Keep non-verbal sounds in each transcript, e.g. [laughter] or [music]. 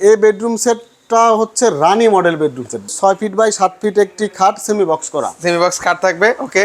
এই বেডরুম সেটটা হচ্ছে রানী মডেল বেডরুম সেট ছয় ফিট বাই সাত ফিট একটি খাট সেমি বক্স করা। সেমি বক্স খাট থাকবে ওকে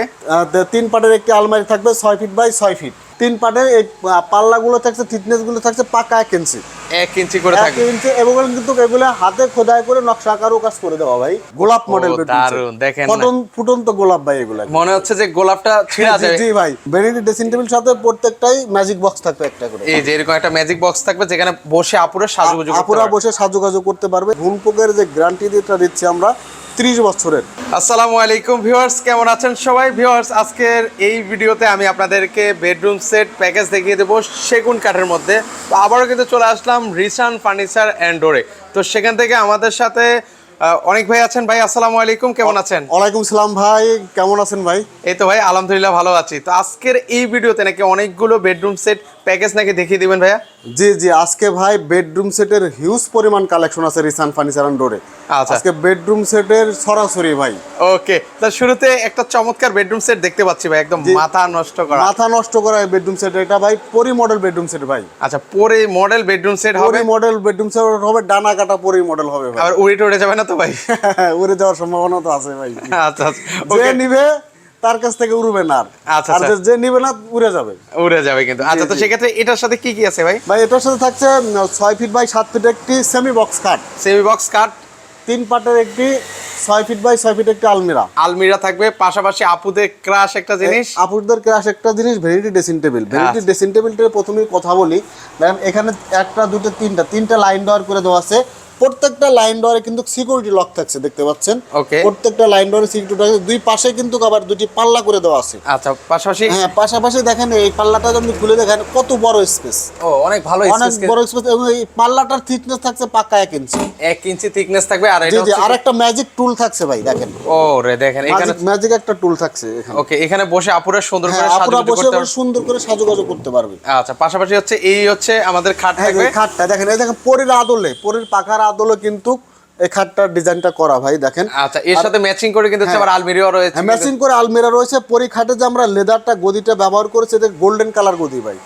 তিন পাটের একটি আলমারি থাকবে ছয় ফিট বাই ছয় ফিট তিন পাটের এই পাল্লাগুলো থাকছে থিকনেসগুলো থাকছে পাকা এক ইঞ্চি। এক ইঞ্চি করে এক ইঞ্চি এবং কিন্তু এগুলো হাতে খোদাই করে নকশা আকারও কাজ করে দেওয়া ভাই। গোলাপ মডেল ও, দারুণ, দেখেন। ফটন ফুটন্ত গোলাপ ভাই এগুলো। মনে হচ্ছে যে গোলাপটা [laughs] ছিঁড়া যাবে জি ভাই। ভ্যানিটি ড্রেসিং টেবিল সাথে প্রত্যেকটাই ম্যাজিক বক্স থাকবে একটা করে। এই যে এরকম একটা ম্যাজিক বক্স থাকবে যেখানে বসে আপুরে সাজুগুজু আপুরা। বসে সাজুগাজু করতে পারবে। ধুমপোকের যে গ্যারান্টি দিতে দিচ্ছি আমরা ত্রিশ বছরের। আসসালামু আলাইকুম ভিউয়ার্স কেমন আছেন সবাই? ভিউয়ার্স আজকের এই ভিডিওতে আমি আপনাদেরকে বেডরুম সেট প্যাকেজ দেখিয়ে দেবো সেগুন কাঠের মধ্যে। তো আবারও কিন্তু চলে আসলাম রিসান ফার্নিচার অ্যান্ড ডোরে। তো সেখান থেকে আমাদের সাথে অনেক ভাই আছেন ভাই আসসালামু আলাইকুম কেমন আছেন? ওয়ালাইকুম সালাম ভাই কেমন আছেন ভাই? এই তো ভাই আলহামদুলিল্লাহ ভালো আছি। তো আজকের এই ভিডিওতে নাকি অনেকগুলো বেডরুম সেট প্যাকেজ নাকি দেখিয়ে দিবেন ভাইয়া? জি জি আজকে ভাই বেডরুম সেটের হিউজ পরিমাণ কালেকশন আছে রিসান ফার্নিচার অ্যান্ড ডোরে। আজকে বেডরুম সেটের সরাসরি ভাই। ওকে তো শুরুতে একটা চমৎকার বেডরুম সেট দেখতে পাচ্ছি ভাই একদম মাথা নষ্ট করা। মাথা নষ্ট করা বেডরুম সেট এটা ভাই পরি মডেল বেডরুম সেট ভাই। আচ্ছা পরে মডেল বেডরুম সেট হবে? পরি মডেল বেডরুম সেট হবে ডানা কাটা পরি মডেল হবে ভাই। আবার উড়ে টুড়ে যাবে না তো ভাই? [laughs] উড়ে যাওয়ার সম্ভাবনা তো আছে ভাই। আচ্ছা আচ্ছা যে ওকে নিবে তার কাছ থেকে উড়বে না। আচ্ছা, আর আচ্ছা। যে- নিবে না উড়ে যাবে। উড়ে যাবে কিন্তু। আচ্ছা তো সেক্ষেত্রে এটার সাথে কি কি আছে ভাই? ভাই এটার সাথে থাকছে ছয় ফিট বাই সাত ফিট একটি সেমি বক্স খাট সেমি বক্স কাট তিন পাটের একটি ছয় ফিট বাই ছয় ফিট একটি আলমিরা। আলমিরা থাকবে পাশাপাশি আপুদের ক্রাশ একটা জিনিস। আপুরদের ক্রাশ একটা জিনিস vanity dressing table vanity. Dressing টেবিলটার প্রথমেই কথা বলি। দেখেন এখানে একটা দুটো তিনটা তিনটা লাইন ডোয়ার করে দেওয়া আছে। প্রত্যেকটা লাইন ডোয়ারে কিন্তু সিকিউরিটি লক থাকছে দেখতে পাচ্ছেন. প্রত্যেকটা লাইন ডোয়ারে সিকিউরিটি আছে। দুই পাশে কিন্তু আবার দুটি পাল্লা করে দেওয়া আছে। আচ্ছা পাশাপাশি? হ্যাঁ পাশাপাশি দেখেন এই পাল্লাটা যদি খুলে দেখেন কত বড় স্পেস ও অনেক ভালো অনেক বড় স্পেস এবং এই পাল্লাটার থিকনেস থাকছে পাকা এক ইঞ্চি এক ইঞ্চি থিকনেস থাকবে আর এটা হচ্ছে আর একটা ম্যাজিক টুল থাকছে ভাই দেখেন। ও রে দেখেন এখানে ম্যাজিক একটা টুল থাকছে এখানে। ওকে এখানে বসে আপুরা সুন্দর করে হ্যাঁ আপনারা সাজুগুজু বসে করতে বসে সুন্দর করে সাজুগাজু করতে পারবে পারবে। আচ্ছা পাশাপাশি হচ্ছে এই হচ্ছে আমাদের খাট হ্যাঁ থাকবে। খাটটা দেখেন এই দেখেন পরের আদলে পরের পাখার আদলে কিন্তু এই খাটটার ডিজাইনটা করা ভাই দেখেন। আচ্ছা এর সাথে ম্যাচিং করে কিন্তু হচ্ছে আবার আলমিরিও রয়েছে হ্যাঁ ম্যাচিং করে আলমিরা রয়েছে। পরি খাটে যে আমরা লেদারটা গদিটা ব্যবহার করেছি এটা গোল্ডেন কালার গদি ভাই।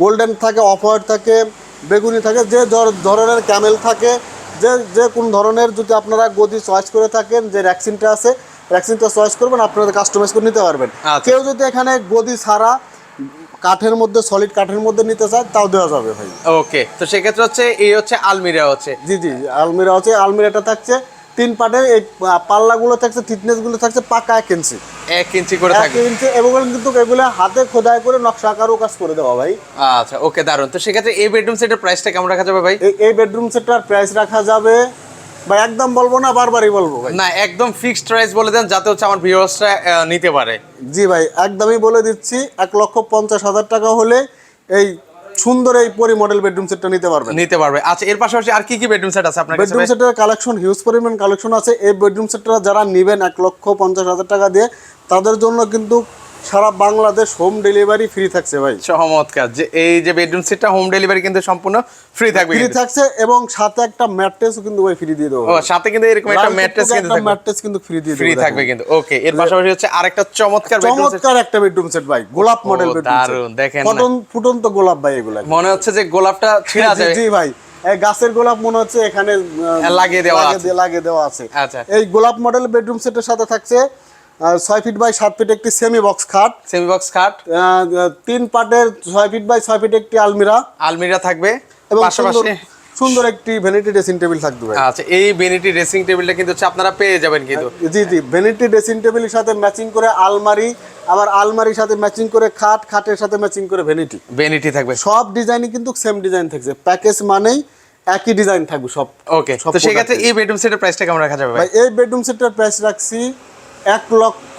গোল্ডেন থাকে অফ হোয়াইট থাকে বেগুনি থাকে যে ধরনের ক্যামেল থাকে যে যে কোন ধরনের যদি আপনারা গদি চয়েস করে থাকেন যে র্যাক্সিনটা আছে র্যাক্সিনটা চয়েস করবেন আপনারা কাস্টমাইজ করে নিতে পারবেন। আচ্ছা। কেউ যদি এখানে গদি ছাড়া কাঠের মধ্যে সলিড কাঠের মধ্যে নিতে চায় তাও দেওয়া যাবে ভাই। ওকে তো সেক্ষেত্রে হচ্ছে এই হচ্ছে আলমিরা হচ্ছে। জি জি আলমিরা হচ্ছে আলমিরাটা থাকছে তিন পাটের এই পাল্লাগুলো থাকছে থিকনেসগুলো থাকছে পাকা এক ইঞ্চি। এক ইঞ্চি করে এক ইঞ্চি এবং কিন্তু এগুলো হাতে খোদাই করে নকশা আকারও কাজ করে দেওয়া ভাই। আচ্ছা ওকে দারুণ তো সেক্ষেত্রে এই বেডরুম সেটের প্রাইসটা কেমন রাখা যাবে ভাই? এই এই বেডরুম সেটটার প্রাইস রাখা যাবে ভাই একদম বলব না বারবারই বলব ভাই। না একদম ফিক্সড প্রাইস বলে দেন যাতে হচ্ছে আমার ভিউয়ার্সরা নিতে পারে। জি ভাই একদমই বলে দিচ্ছি এক লক্ষ পঞ্চাশ হাজার টাকা হলে এই সুন্দর এই পরি মডেল বেডরুম সেটটা নিতে পারবেন। নিতে পারবে। আচ্ছা এর পাশাপাশি আর কি কি বেডরুম সেট আছে আপনার কাছে বেডরুম সেটের কালেকশন হিউজ পরিমাণ কালেকশন আছে। এই বেডরুম সেটটা যারা নেবেন এক লক্ষ পঞ্চাশ হাজার টাকা দিয়ে তাদের জন্য কিন্তু সারা বাংলাদেশ হোম ডেলিভারি ফ্রি থাকছে ভাই। চমৎকার। যে এই যে বেডরুম সেটটা হোম ডেলিভারি কিন্তু সম্পূর্ণ ফ্রি থাকবে ফ্রি থাকছে এবং সাথে একটা ম্যাট্রেসও কিন্তু ভাই ফ্রি দিয়ে দেবো। ও সাথে কিন্তু এরকম একটা ম্যাট্রেস কিন্তু থাকবে। ম্যাট্রেস কিন্তু ফ্রি দিয়ে ফ্রি থাকবে কিন্তু। ওকে এর পাশাপাশি হচ্ছে আরেকটা চমৎকার বেডরুম সেট চমৎকার একটা বেডরুম সেট ভাই গোলাপ মডেল বেডরুম দারুণ, দেখেন না। ফটন ফুটন্ত গোলাপ ভাই এগুলা। মনে হচ্ছে যে গোলাপটা [laughs] ছিঁড়া যাবে জি ভাই। গাছের গোলাপ মনে হচ্ছে এখানে লাগিয়ে দেওয়া লাগিয়ে আছে। লাগিয়ে দেওয়া আছে। আচ্ছা। এই গোলাপ মডেল বেডরুম সেটের সাথে থাকছে ছয় ফিট বাই সাত ফিট একটি সেমি বক্স খাট। সেমি বক্স খাট। তিন পাটের ছয় ফিট বাই ছয় ফিট একটি আলমিরা। আলমিরা থাকবে। এবং সুন্দর পাশাপাশি সুন্দর একটি ভ্যানিটি ড্রেসিং টেবিল থাকবে আচ্ছা এই বেনিটি ড্রেসিং টেবিলটা কিন্তু হচ্ছে আপনারা পেয়ে যাবেন কিন্তু। জি জি ভ্যানিটি ড্রেসিং টেবিলের সাথে ম্যাচিং করে আলমারি আবার আলমারির সাথে ম্যাচিং করে খাট খাটের সাথে ম্যাচিং করে ভ্যানিটি বেনিটি থাকবে। সব ডিজাইনই কিন্তু সেম ডিজাইন থাকছে। প্যাকেজ মানেই একই ডিজাইন থাকবে সব। ওকে তো সেক্ষেত্রে এই বেডরুম সেটের প্রাইসটা কেমন রাখা যাবে ভাই? এই বেডরুম সেটের প্রাইস রাখছি এক লক্ষ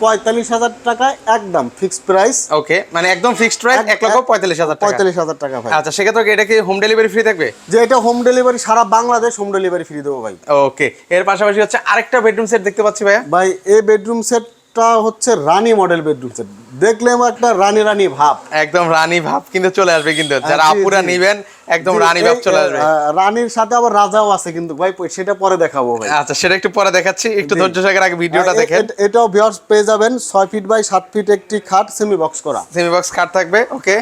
পঁয়তাল্লিশ হাজার টাকা একদম ফিক্সড প্রাইস ওকে মানে একদম ফিক্সড প্রাইস এক- লক্ষ পঁয়তাল্লিশ হাজার টাকা। পঁয়তাল্লিশ হাজার টাকা ভাই। আচ্ছা সেক্ষেত্রে এটা কি হোম ডেলিভারি ফ্রি থাকবে? যে এটা হোম ডেলিভারি সারা বাংলাদেশ হোম ডেলিভারি ফ্রি দেবো ভাই। ওকে এর পাশাপাশি হচ্ছে আরেকটা বেডরুম সেট দেখতে পাচ্ছি ভাই ভাই এই বেডরুম সেটটা হচ্ছে রানী মডেল বেডরুম সেট দেখলেম একটা রানী রানী ভাব। একদম রানী ভাব কিন্তু চলে আসবে কিন্তু। যারা হ্যাঁ, আপুরা জি। নিবেন একদম রানী ভাব চলে আসবে। রানীর সাথে আবার রাজাও আছে কিন্তু। ভাই সেটা পরে দেখাবো ভাই। আচ্ছা সেটা একটু পরে দেখাচ্ছি। একটু ধৈর্য সহকারে আগে ভিডিওটা দেখেন। এটাও ভিউয়ার্স পেয়ে যাবেন। ছয় ফিট বাই সাত ফিট একটি খাট সেমি বক্স করা। সেমি বক্স কাট থাকবে ওকে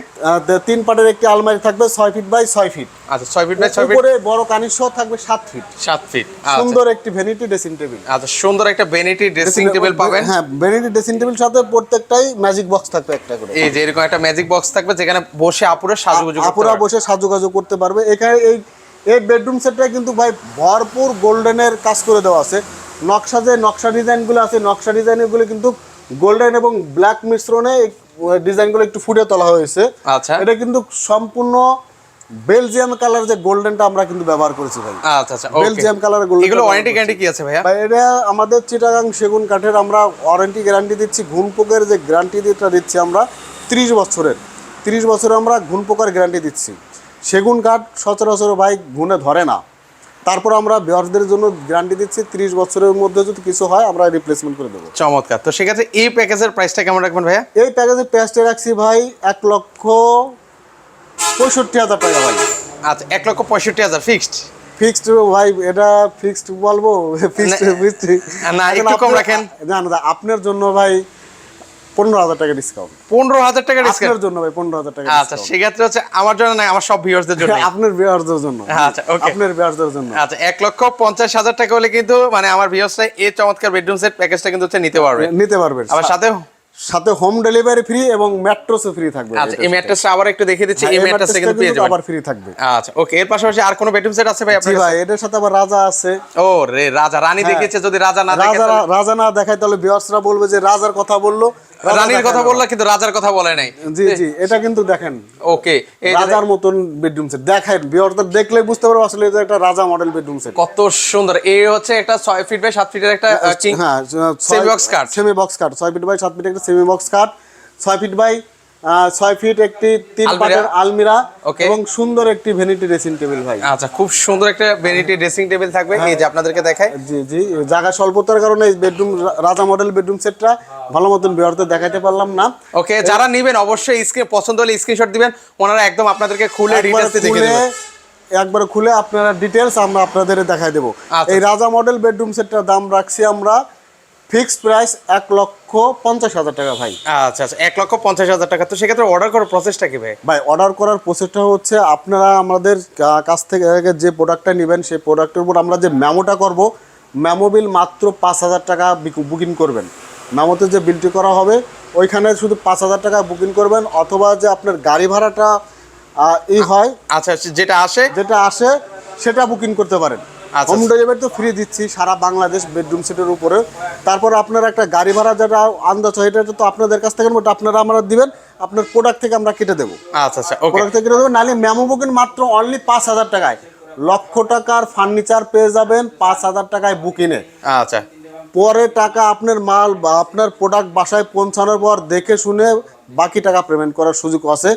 তিন পাটের একটি আলমারি থাকবে ছয় ফিট বাই ছয় ফিট আচ্ছা ছয় ফিট বাই ছয় ফিট উপরে বড় কানির সহ থাকবে সাত ফিট সাত ফিট সুন্দর একটি ভ্যানিটি ড্রেসিং টেবিল আচ্ছা সুন্দর একটা বেনিটি ড্রেসিং টেবিল পাবেন। হ্যাঁ ভ্যানিটি ড্রেসিং টেবিল সাথে প্রত্যেকটাই ম্যাজিক বক্স থাকবে একটা করে। এই যে এরকম একটা ম্যাজিক বক্স থাকবে যেখানে বসে আপুরা সাজুগুজু আপুরা বসে সাজুগুজু করতে পারবে। এখানে এই এই বেডরুম সেটটা কিন্তু ভাই ভরপুর গোল্ডেনের কাজ করে দেওয়া আছে। নকশা যে নকশা ডিজাইনগুলো আছে নকশা ডিজাইনগুলো কিন্তু গোল্ডেন এবং ব্ল্যাক মিশ্রণে ডিজাইনগুলো একটু ফুটে তোলা হয়েছে। আচ্ছা। এটা কিন্তু সম্পূর্ণ বেলজিয়াম কালার যে গোল্ডেনটা আমরা কিন্তু ব্যবহার করেছি ভাই। আচ্ছা আচ্ছা বেলজিয়াম কালারের গোল্ডেন এগুলো ওয়ারেন্টি গ্যারান্টি কি আছে ভাইয়া? ভাই এটা আমাদের চিটাগাং সেগুন কাঠের আমরা ওয়ারেন্টি গ্যারান্টি দিচ্ছি। ঘুন পোকের যে গ্যারান্টি দিতে দিচ্ছি আমরা ত্রিশ বছরের। ত্রিশ বছরে আমরা ঘুন পোকার গ্যারান্টি দিচ্ছি। সেগুন কাঠ সচরাচর ভাই ঘুনে ধরে না। তারপর আমরা বিয়ারদের জন্য গ্যারান্টি দিচ্ছি ত্রিশ বছরের মধ্যে যদি কিছু হয় আমরা রিপ্লেসমেন্ট করে দেবো। চমৎকার। তো সেক্ষেত্রে এই প্যাকেজের প্রাইসটা কেমন রাখবেন ভাইয়া? এই প্যাকেজের প্যাচটা রাখছি ভাই এক লক্ষ পঁয়ষট্টি হাজার টাকা ভাই। আচ্ছা এক লক্ষ পঁয়ষট্টি হাজার ফিক্সড ফিক্সড ভাই এটা ফিক্সড বলব ফিক্সড ফিক্সড না, একটু কম রাখেন। না না আপনার জন্য ভাই পনেরো হাজার টাকা ডিসকাউন্ট পনেরো হাজার টাকা আপনার ডিসকাউন্ট জন্য ভাই পনেরো হাজার টাকা আচ্ছা সেক্ষেত্রে হচ্ছে আমার জন্য না আমার সব ভিউয়ার্সদের জন্য। [laughs] আপনার বিয়ারদের জন্য। আচ্ছা, okay. আপনার বিয়ারদের জন্য। আচ্ছা এক লক্ষ পঞ্চাশ হাজার টাকা হলে কিন্তু মানে আমার ভিউয়ার্সরা এই চমৎকার বেডরুম সেট প্যাকেজটা কিন্তু হচ্ছে নিতে পারবে। নিতে পারবেন আবার সাথে সাথে হোম ডেলিভারি ফ্রি এবং মেট্রোসও ফ্রি থাকবে আচ্ছা এই ম্যাট্রেসটা আবার একটু দেখিয়ে দিচ্ছি হ্যাঁ, এই ম্যাট্রেসটা কিন্তু পেয়ে যাবেন। আবার ফ্রি থাকবে। আচ্ছা ওকে এর পাশাপাশি আর কোনো বেডরুম সেট আছে ভাই আপনার ভাই এটার সাথে আবার রাজা আছে। ও রে রাজা রানী দেখেছে যদি রাজা না দেখে রাজা রাজা না দেখায় তাহলে বিয়ার্সরা বলবে যে রাজার কথা বলল। রানীর কথা বললা কিন্তু রাজার কথা বলে নাই। জি জি এটা কিন্তু দেখেন। ওকে এই রাজার মতন বেডরুম সেট দেখেন বিয়ারদের দেখলে বুঝতে পারব আসলে এটা একটা রাজা মডেল বেডরুম সেট কত সুন্দর। এই হচ্ছে একটা 6 ফিট বাই 7 ফিটের একটা হ্যাঁ সেমি বক্স কাট সেমি বক্স কাট 6 ফিট বাই 7 ফিটের একটা সেমি বক্স কাট 6 ফিট বাই ছয় ফিট একটি তিন। পাটের আলমিরা. এবং সুন্দর একটি ভ্যানিটি ড্রেসিং টেবিল ভাই। আচ্ছা খুব সুন্দর একটা ভ্যানিটি ড্রেসিং টেবিল থাকবে। এই যে আপনাদেরকে দেখায় জি জি জায়গা স্বল্পতার কারণে বেডরুম রাজা মডেল বেডরুম সেটটা ভালো মতন বিহারতে দেখাতে পারলাম না। ওকে যারা নেবেন অবশ্যই স্ক্রিন পছন্দ হলে স্ক্রিনশট দিবেন। ওনারা একদম আপনাদেরকে খুলে ডিটেলসে দেখে দেবেন একবার খুলে আপনারা ডিটেলস আমরা আপনাদের দেখাই দেবো। আচ্ছা। এই রাজা মডেল বেডরুম সেটটার দাম রাখছি আমরা ফিক্সড প্রাইস এক লক্ষ পঞ্চাশ হাজার টাকা ভাই। আচ্ছা আচ্ছা এক লক্ষ পঞ্চাশ হাজার টাকা। তো সেক্ষেত্রে অর্ডার করার প্রসেসটা কি ভাই? ভাই অর্ডার করার প্রসেসটা হচ্ছে আপনারা আমাদের কাছ থেকে যে প্রোডাক্টটা নেবেন সেই প্রোডাক্টের উপর আমরা যে মেমোটা করব মেমো বিল মাত্র পাঁচ হাজার টাকা বুকিং করবেন। মেমোতে যে বিলটি করা হবে ওইখানে শুধু পাঁচ হাজার টাকা বুকিং করবেন অথবা যে আপনার গাড়ি ভাড়াটা ই হয় আচ্ছা যেটা আসে যেটা আসে সেটা বুকিং করতে পারেন। আচ্ছা। হোম ডেলিভারি তো ফ্রি দিচ্ছি সারা বাংলাদেশ বেডরুম সেটের উপরে। তারপর আপনার একটা গাড়ি ভাড়া যেটা আন্দাজ হয় এটা তো আপনাদের কাছ থেকে ওটা আপনারা আমরা দিবেন আপনার প্রোডাক্ট থেকে আমরা কেটে দেবো। আচ্ছা আচ্ছা প্রোডাক্ট থেকে কেটে দেবো নাহলে মেমো বুকিং মাত্র অনলি পাঁচ হাজার টাকায়। লক্ষ টাকার ফার্নিচার পেয়ে যাবেন পাঁচ হাজার টাকায় বুকিংয়ে আচ্ছা। পরে টাকা আপনার মাল বা আপনার প্রোডাক্ট বাসায় পৌঁছানোর পর দেখে শুনে বাকি টাকা পেমেন্ট করার সুযোগ আছে।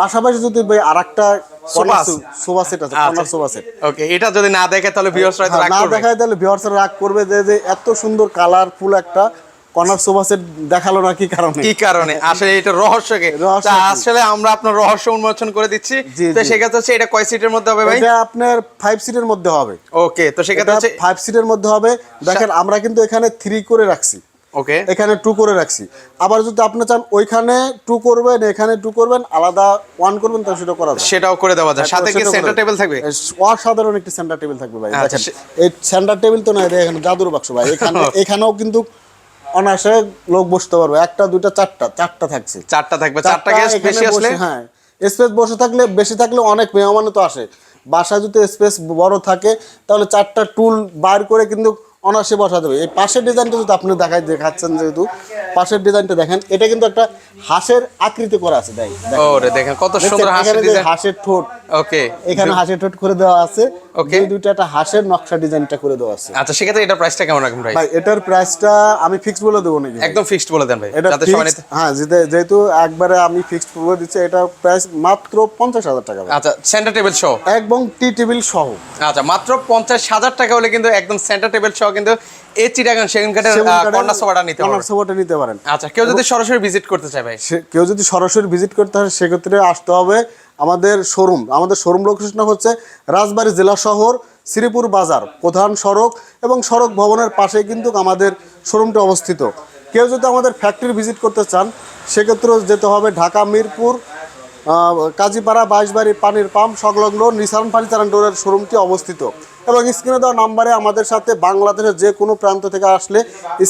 পাশাপাশি যদি ভাই আর একটা? সোফা সেট আছে। Corner sofa set. ওকে এটা যদি না দেখে তাহলে ভিউয়ার্সরা রাগ না দেখায় তাহলে ভিউয়ার্সরা রাগ করবে যে যে এত সুন্দর কালারফুল একটা কর্নার সোফা সেট দেখাল না কি কারণে? কি কারণে? আসলে এটা রহস্য তা আসলে আমরা আপনার রহস্য উন্মোচন করে দিচ্ছি। তো সেক্ষেত্রে হচ্ছে এটা কয় সিটের মধ্যে হবে ভাই? এটা আপনার সিটের মধ্যে হবে। ওকে তো সেক্ষেত্রে হচ্ছে সিটের মধ্যে হবে। দেখেন আমরা কিন্তু এখানে থ্রি করে রাখছি। ওকে এখানে টু করে রাখছি। আবার যদি আপনি চান ওইখানে টু করবেন এখানে টু করবেন আলাদা ওয়ান করবেন তাহলে সেটা করা যায়। সেটাও করে দেওয়া যায়। সাথে কি সেন্টার টেবিল থাকবে? অসাধারণ একটি সেন্টার টেবিল থাকবে ভাই। আচ্ছা, দেখেন এই সেন্টার টেবিল তো নয় দেখেন জাদুর বাক্স ভাই। এখানে [laughs] এখানেও কিন্তু অনায়াসে লোক বসতে পারবে। একটা দুইটা চারটা চারটা থাকছে। চারটা থাকবে। চারটা এখানে বেশি আসলে হ্যাঁ স্পেস বসে থাকলে বেশি থাকলে অনেক মেহমান তো আসে। বাসায় যদি স্পেস বড় থাকে তাহলে চারটা টুল বার করে কিন্তু অনায়াসে বসা দেবে এই পাশের ডিজাইনটা যদি আপনি দেখাই দেখাচ্ছেন যেহেতু পাশের ডিজাইনটা দেখেন এটা কিন্তু একটা হাঁসের আকৃতি করা আছে দেখেন। ওরে দেখেন কত সুন্দর হাসি এখানে যে ডিজাইন। হাঁসের ঠোঁট ওকে। এখানে হাঁসের ঠোঁট করে দেওয়া আছে। Okay. দুই দুইটা একটা হাঁসের নকশা ডিজাইনটা করে দেওয়া আছে। আচ্ছা সেক্ষেত্রে এটা প্রাইসটা কেমন রাখবেন ভাই? ভাই এটার প্রাইসটা আমি ফিক্সড বলে দেবো নাকি? একদম ফিক্সড বলে দেন ভাই যাতে সবাই হ্যাঁ যেহেতু একবারে আমি ফিক্সড বলে দিচ্ছি এটা প্রাইস মাত্র পঞ্চাশ হাজার টাকা আচ্ছা সেন্টার টেবিল সহ? এবং টি টেবিল সহ। আচ্ছা মাত্র পঞ্চাশ হাজার টাকা হলে কিন্তু একদম সেন্টার টেবিল সহ এছাড়াও কিন্তু এই চিটাগাং সেকেন্ড কাঠের কর্নার সোফাটা নিতে সোফাটা নিতে পারেন। আচ্ছা কেউ যদি সরাসরি ভিজিট করতে চায় ভাই? কেউ যদি সরাসরি ভিজিট করতে হয় সেক্ষেত্রে আসতে হবে আমাদের শোরুম আমাদের শোরুম লোকেশন হচ্ছে রাজবাড়ী জেলা শহর শ্রীপুর বাজার প্রধান সড়ক এবং সড়ক ভবনের পাশেই কিন্তু আমাদের শোরুমটা অবস্থিত। কেউ যদি আমাদের ফ্যাক্টরি ভিজিট করতে চান সেক্ষেত্রেও যেতে হবে ঢাকা মিরপুর আহ, কাজীপাড়া বাইশবাড়ি পানির পাম্প সংলগ্ন নিসান ফার্নিচার ডোরের শোরুমটি অবস্থিত। এবং স্ক্রিনে দেওয়া নাম্বারে আমাদের সাথে বাংলাদেশের যে কোনো প্রান্ত থেকে আসলে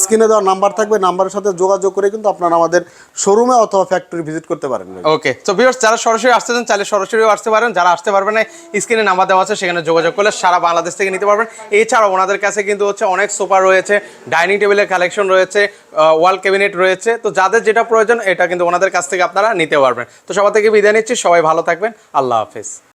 স্ক্রিনে দেওয়া নাম্বার থাকবে, নাম্বারের সাথে যোগাযোগ করে কিন্তু আপনারা আমাদের শোরুমে অথবা ফ্যাক্টরি ভিজিট করতে পারেন। ওকে তো ভিউয়ার্স যারা সরাসরি আসতে চান, চাইলে সরাসরিও আসতে পারেন। যারা আসতে পারবেন না, স্ক্রিনে নাম্বার দেওয়া আছে, সেখানে যোগাযোগ করলে সারা বাংলাদেশ থেকে নিতে পারবেন। এছাড়াও ওনাদের কাছে কিন্তু হচ্ছে অনেক সোফা রয়েছে, ডাইনিং টেবিলের কালেকশন রয়েছে ওয়াল ক্যাবিনেট রয়েছে। তো যাদের যেটা প্রয়োজন, এটা কিন্তু ওনাদের কাছ থেকে আপনারা নিতে পারবেন। তো সবার থেকে বিদায় নিচ্ছি। সবাই ভালো থাকবেন। আল্লাহ হাফিজ।